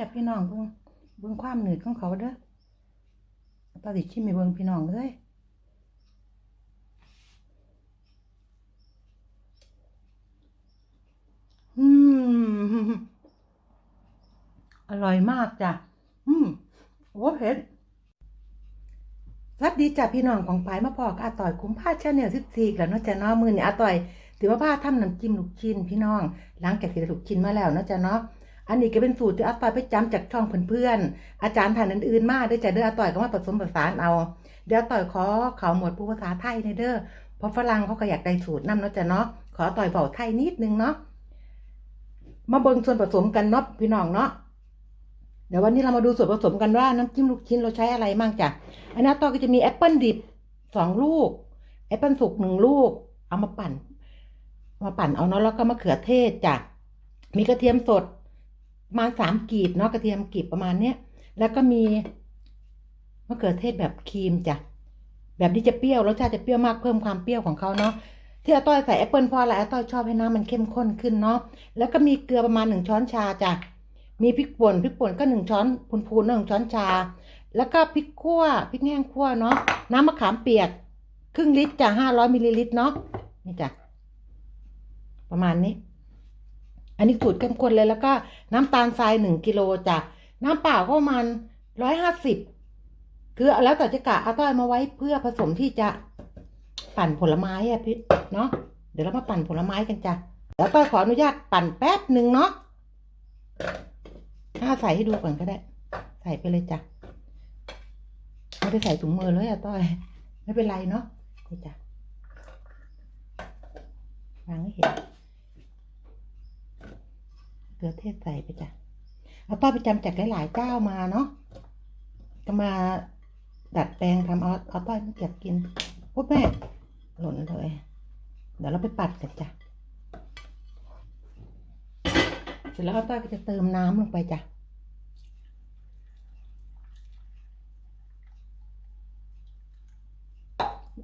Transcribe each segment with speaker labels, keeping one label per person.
Speaker 1: จับพี่น้องเบิ่งเบิ่งความหนืดของเขาเด้อตอนสิชิมให้เบิ่งพี่น้องเลยอืมอร่อยมากจ้ะ อืมโอ้เผ็ดสวัสดีจ้ะพี่น้องของปายมาพอกอาต่อยคุ้มผ้าชาแนลสิบสี่แล้วเนาะจ้ะเนาะมือเนี่ยอาต่อย ถือว่าผ้าทำน้ำจิ้มลูกชิ้นพี่น้องหลังจากที่ได้ลูกชิ้นมาแล้วเนาะจ้ะเนาะ อันนี้ก็เป็นสูตรที่อาต่อยไปจำจากช่องเพื่อนๆ อาจารย์ท่านอื่นๆ มาเด้อจ้ะเด้ออาต่อยก็มาผสมผสานเอา เดี๋ยวอาต่อยขอเขาหมดผู้ภาษาไทยในเด้อ เพราะฝรั่งเขาก็อยากได้สูตรนํเนาะจ้ะเนาะ ขอต่อยเบาไทยนิดนึงเนาะ มาเบิ่งส่วนผสมกันเนาะพี่น้องเนาะ เดี๋ยววันนี้เรามาดูส่วนผสมกันว่าน้ำจิ้มลูกชิ้นเราใช้อะไรบ้างจ้ะ อันนี้ต่อยก็จะมีแอปเปิลดิบสองลูก แอปเปิลสุกหนึ่งลูก เอามาปั่น มาปั่นเอาเนาะแล้วก็มะเขือเทศจ้ะ มีกระเทียมสด มาณสามกีบเนาะกระเทียมกีบประมาณเนี้ยแล้วก็มีมะเขือเทศแบบครีมจ้ะแบบที่จะเปรี้ยวรสชาติจะเปรี้ยวมากเพิ่มความเปรี้ยวของเขาเนาะที่อาต้อยใส่แอปเปิลเพราะอะไรอาต้อยชอบให้น้ำมันเข้มข้นขึ้นเนาะแล้วก็มีเกลือประมาณหนึ่งช้อนชาจ้ะมีพริกป่นพริกป่นก็หนึ่งช้อนพูนๆหนึ่งช้อนชา แล้วก็พริกขั่วพริกแห้งขั่วเนาะน้ำมะขามเปียกครึ่งลิตรจ้ะห้าร้อยมิลลิลิตรเนาะนี่จ้ะประมาณนี้ อันนี้สูตรเข้มข้นเลยแล้วก็น้ำตาลทรายหนึ่งกิโลจ้ะน้ำเปล่าก็ประมาณร้อยห้าสิบคือแล้วแต่จะกะเอาต้อยมาไว้เพื่อผสมที่จะปั่นผลไม้อะพี่เนาะเดี๋ยวเรามาปั่นผลไม้กันจ้ะแล้วต้อยขออนุญาตปั่นแป๊บหนึ่งเนาะถ้าใส่ให้ดูก่อนก็ได้ ใส่ไปเลยจ้ะไม่ได้ใส่ถุงมือเลยอะต้อย ไม่เป็นไรเนาะนี่จ้ะวางให้เห็น เกลือเทศใส่ไปจ้ะเอาต้อยไปจำจากหลายๆเจ้ามาเนาะก็มาดัดแปลงทำเอาเอาต้อยมาเก็บกินพวกแม่หล่นเลยเดี๋ยวเราไปปัดกันจ้ะเสร็จแล้วเอาต้อยก็จะเติมน้ำลงไปจ้ะ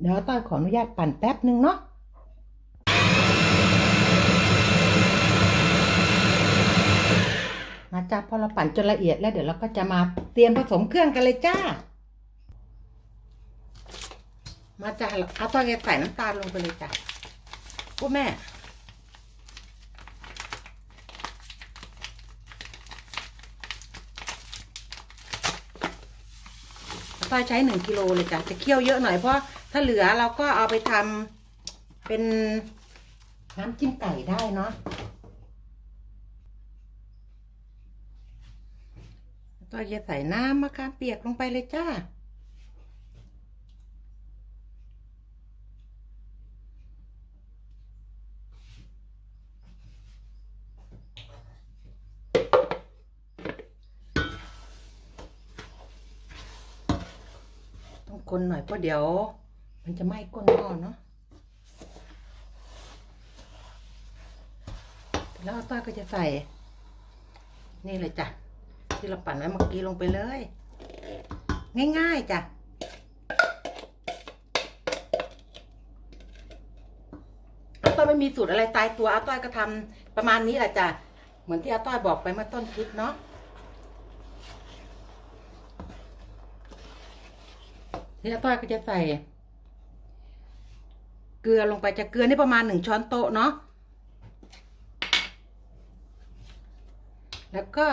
Speaker 1: เดี๋ยวต้อยขออนุญาตปั่นแป๊บหนึ่งเนาะ มา จ้าพอเราปั่นจนละเอียดแล้วเดี๋ยวเราก็จะมาเตรียมผสมเครื่องกันเลยจ้า มาจ้าเอาต้อยใส่น้ำตาลลงไปเลยจ้ะพวกแม่ต้อยใช้หนึ่งกิโลเลยจ้ะจะเคี่ยวเยอะหน่อยเพราะถ้าเหลือเราก็เอาไปทำเป็นน้ำจิ้มไก่ได้เนาะ ก็จะใส่น้ำมะขามเปียกลงไปเลยจ้า ต้องคนหน่อยเพราะเดี๋ยว มันจะไหม้ก้นหม้อเนาะแล้วต้อยก็จะใส่ นี่เลยจ้ะ ที่เราปั่นไว้เมื่อกี้ลงไปเลย ง่ายๆจ้ะอาต้อยไม่มีสูตรอะไรตายตัวอาต้อยก็ทำประมาณนี้แหละจ้ะเหมือนที่อาต้อยบอกไปเมื่อต้นคลิปเนาะที่อาต้อยก็จะใส่เกลือลงไปจะเกลือนี่ประมาณหนึ่งช้อนโต๊ะเนาะแล้วก็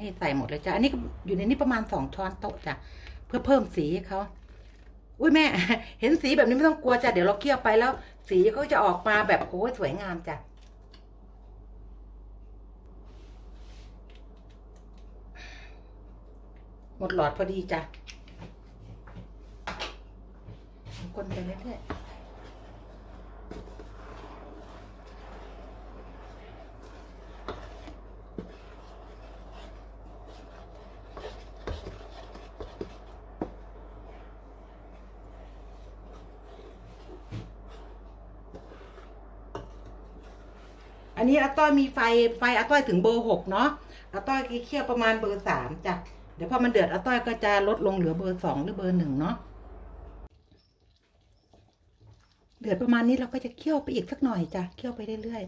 Speaker 1: นี่ใส่หมดเลยจ้ะ อันนี้อยู่ในนี้ประมาณสองช้อนโต๊ะจ้ะ เพื่อเพิ่มสีให้เขาอุ้ยแม่ เห็นสีแบบนี้ไม่ต้องกลัวจ้ะ เดี๋ยวเราเคี่ยวไปแล้ว สีก็จะออกมาแบบโอ้ยสวยงามจ้ะหมดหลอดพอดีจ้ะคนไปเรื่อยๆ อันนี้อาต้อยมีไฟไฟอาต้อยถึงเบอร์หกเนาะอาต้อยเคี่ยวประมาณเบอร์สามจ้ะเดี๋ยวพอมันเดือดอาต้อยก็จะลดลงเหลือเบอร์สองหรือเบอร์หนึ่งเนาะเดือดประมาณนี้เราก็จะเคี่ยวไปอีกสักหน่อยจ้ะเคี่ยวไปเรื่อย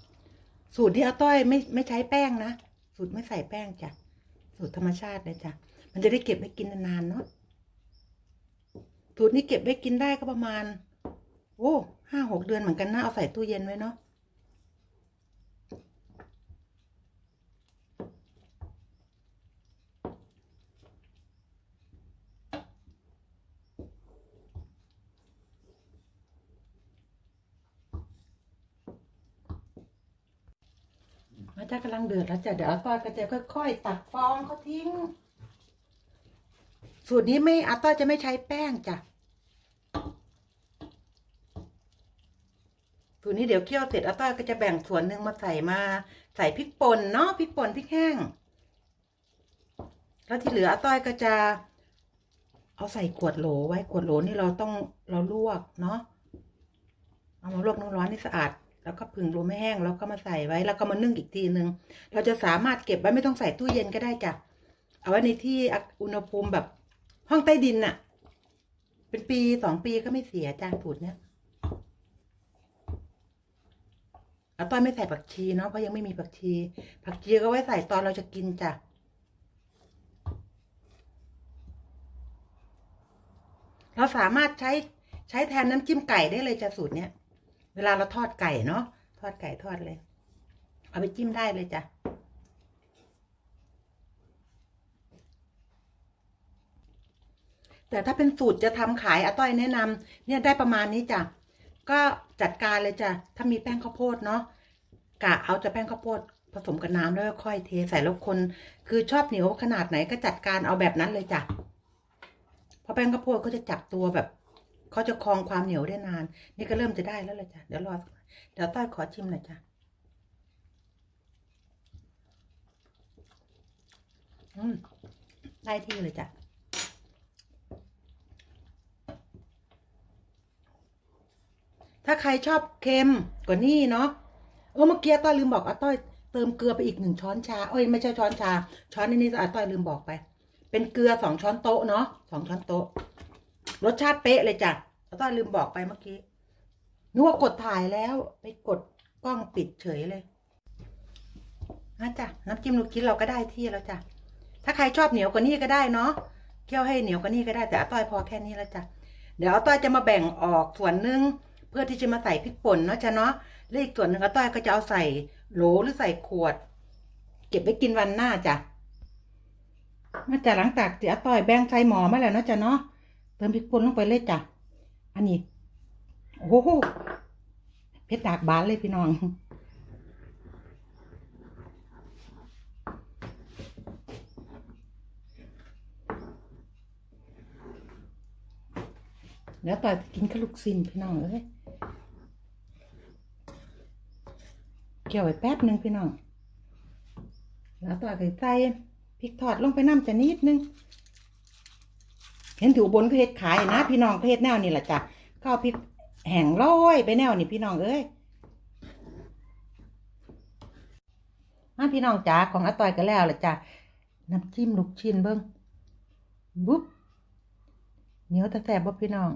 Speaker 1: ๆสูตรที่อาต้อยไม่ไม่ใช้แป้งนะสูตรไม่ใส่แป้งจ้ะสูตรธรรมชาติเลยจ้ะมันจะได้เก็บไว้กินนานๆเนาะสูตรนี้เก็บไว้กินได้ก็ประมาณ โอ้ห้าหกเดือนเหมือนกันนะเอาใส่ตู้เย็นไว้เนาะมันจะกำลังเดือดแล้วจ้ะเดี๋ยวอต้อยก็จะค่อยๆตักฟองเขาทิ้ง สูตรนี้ไม่อาต้อยจะไม่ใช้แป้งจ้ะ ตรนี้เดี๋ยวเคี่ยวเสร็จอาต้อยก็จะแบ่งส่วนหนึ่งมาใส่มา ใส่พริกป่นเนาะพริกป่นพริกแห้ง แล้วที่เหลืออาต้อยก็จะ เอาใส่ขวดโหลไว้ขวดโหลนี่เราต้องเราลวกเนาะเอามาลวกน้ำร้อนให้สะอาด แล้วก็ผึ่งลมให้แห้งแล้วก็มาใส่ไว้ แล้วก็มานึ่งอีกทีหนึ่งเราจะสามารถเก็บไว้ไม่ต้องใส่ตู้เย็นก็ได้จ้ะเอาไว้ในที่อุณหภูมิแบบห้องใต้ดินน่ะ เป็นปีสองปีก็ไม่เสียจ้าสูตรเนี้ย เอาต้อยไม่ใส่ผักชีเนาะเพราะยังไม่มีผักชี ผักชีก็ไว้ใส่ตอนเราจะกินจ้ะเราสามารถใช้ใช้แทนน้ำจิ้มไก่ได้เลยจ้ะสูตรเนี้ยเวลาเราทอดไก่เนาะทอดไก่ทอดเลย เอาไปจิ้มได้เลยจ้ะแต่ถ้าเป็นสูตรจะทำขายอาต้อยแนะนำเนี่ยได้ประมาณนี้จ้ะ ก็จัดการเลยจ้ะ ถ้ามีแป้งข้าวโพดเนาะกะเอาจะแป้งข้าวโพดผสมกับน้ำแล้วก็ค่อยเทใส่แล้วคน คือชอบเหนียวขนาดไหนก็จัดการเอาแบบนั้นเลยจ้ะเพราะแป้งข้าวโพดก็จะจับตัวแบบเขาจะคลองความเหนียวได้นาน นี่ก็เริ่มจะได้แล้วเลยจ้ะเดี๋ยวรอเดี๋ยวต้อยขอชิมหน่อยจ้ะอืมได้ที่เลยจ้ะ ถ้าใครชอบเค็มกว่านี้เนาะเออเมื่อกี้ต้อยลืมบอกอาต้อยเติมเกลือไปอีกหนึ่งช้อนชาเอ้ยไม่ใช่ช้อนชา ช้อนนี้นี่อาต้อยลืมบอกไป เป็นเกลือสองช้อนโต๊ะเนาะสองช้อนโต๊ะ รสชาติเป๊ะเลยจ้ะอาต้อยลืมบอกไปเมื่อกี้นึกว่ากดถ่ายแล้วไปกดกล้องปิดเฉยเลยนะจ้ะน้ำจิ้มลูกชิ้นเราก็ได้ที่แล้วจ้ะถ้าใครชอบเหนียวกว่านี้ก็ได้เนาะเคี่ยวให้เหนียวกว่านี้ก็ได้แต่อาต้อยพอแค่นี้แล้วจ้ะเดี๋ยวอาต้อยจะมาแบ่งออกส่วนหนึ่ง เพื่อที่จะมาใส่พริกป่นเนาะจ้ะเนาะแล้วอีกส่วนหนึ่งอาต้อยก็จะเอาใส่โหลหรือใส่ขวด เก็บไว้กินวันหน้าจ้ะมาจากหลังจากที่อาต้อยแบ่งใส่หมอมาแล้วเนาะจ้ะเนาะเติมพริกป่นลงไปเลยจ้ะอันนี้โอ้โหเพชรดากบานเลยพี่น้องแล้วต่อยกินขลุกซินพี่น้องเอ้ย เกี่ยวไว้แป๊บหนึ่งพี่น้อง แล้วต่อยก็ใส่พริกทอดลงไปน้ำจะนิดนึง เห็นถือบนเขาเฮ็ดขายนะ พี่น้องเขาเฮ็ดแนวนี่แหละจ้ะก็เอาพริกแห้งร้อยไปแนวนี่พี่น้องเอ้ยมาพี่น้องจ๋าของอาต่อยก็แล้วละจ้ะน้ำจิ้มลูกชิ้นเบิ้งบุ๊บเหนียวแต่แสบบ่พี่น้อง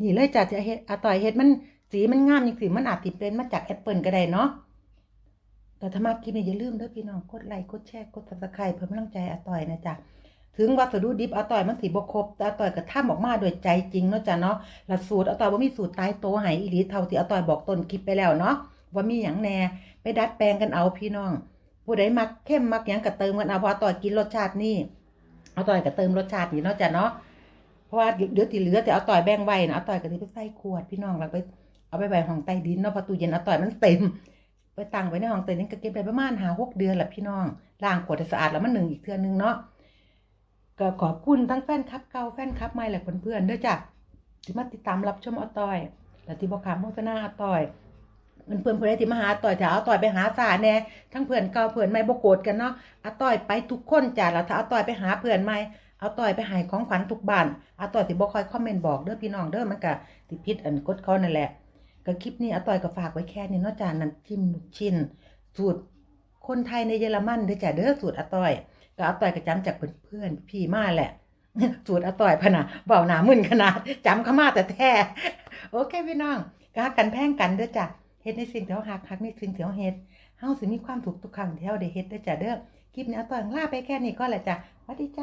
Speaker 1: นี่เลยจ้ะจะเฮ็ดอาต่อยเฮ็ดมันสีมันงามจริงๆมันอาจติดเป็นมาจากแอปเปิลก็ได้เนาะ แต่ถ้ามากินเนี่ยอย่าลืมเด้อพี่น้องกดไลค์กดแชร์กด Subscribe เพื่อกำลังใจอาต่อยนะจ๊ะถึงวัสดุดิบอาต่อยมันสิบ่ครบแต่อาต่อยก็ทำออกมาโดยใจจริงเนาะจ้ะเนาะหลักสูตรอาต่อยว่ามีสูตรตายโตวให้อีหลีเท่าที่อาต่อยบอกต้นคลิปไปแล้วเนาะว่ามีหยังแน่ไปดัดแปลงกันเอาพี่น้อง ผู้ใดมักเข้มมักยังก็เติมกันเอาพอต่อยกินรสชาตินี่อาต่อยก็เติมรสชาตินี่เนาะจ้ะเนาะเพราะว่าเดี๋ยวที่เหลือแต่เอาต่อยแบ่งไว้นะเอาต่อยก็ที่ไปใส่ขวดพี่น้องแล้วไปเอาไปไว้ห้องใต้ดินเนาะประตูเย็นเอาต่อยมันเต็ม ไปตั้งไว้ในห้องใต้ดินก็เก็บไปประมาณหาหกเดือนแหละพี่น้องล้างขวดให้สะอาดแล้วมันหนึ่งอีกเทือนนึงเนาะก็ขอบคุณทั้งแฟนคลับเก่าแฟนคลับใหม่และเพื่อนๆด้วยจ้ะที่มาติดตามรับชมอต่อย และที่บอกขามโฆษณาอต่อยเพื่อนเพื่อนที่มาหาอต่อยถ้าเอาต่อยไปหาสาแน่ทั้งเพื่อนเก่าเพื่อนใหม่บ่โกรธกันเนาะอาต่อยไปทุกคนจ้ะแล้วถ้าอาต่อยไปหาเพื่อนใหม่เอาต่อยไปหายของขวัญทุกบ้านเอาต่อยสิบ่คอยคอมเมนต์บอกเด้อพี่น้องเด้อมันก็ติดพิษอันกดเขานั่นแหละ ก็คลิปนี้เอาต่อยก็ฝากไว้แค่นี้นาะจานน้ำจิ้มลูกชิ้น สูตรคนไทยในเยอรมันด้อจ้ะเด้อสูตรอาต่อยก็อาต่อยก็จำจากเพื่อนๆพี่มาแหละสูตรอาต่อยพนะเบาหนามึนขนาดจำเขามาแต่แท้โอเคพี่น้องก็ฮักกันแพ่งกันเด้อจ้ะเฮ็ดในสิ่งที่เฮาฮักฮักในสิ่งที่เฮาเฮ็ดเฮาสิมีความสุขทุกครั้งที่เฮาได้เฮ็ดเด้อจ้ะเด้อคลิปนี้อาต้อยลาไปแค่นี้ก่อนแหละจ้ะสวัสดีจ้ะ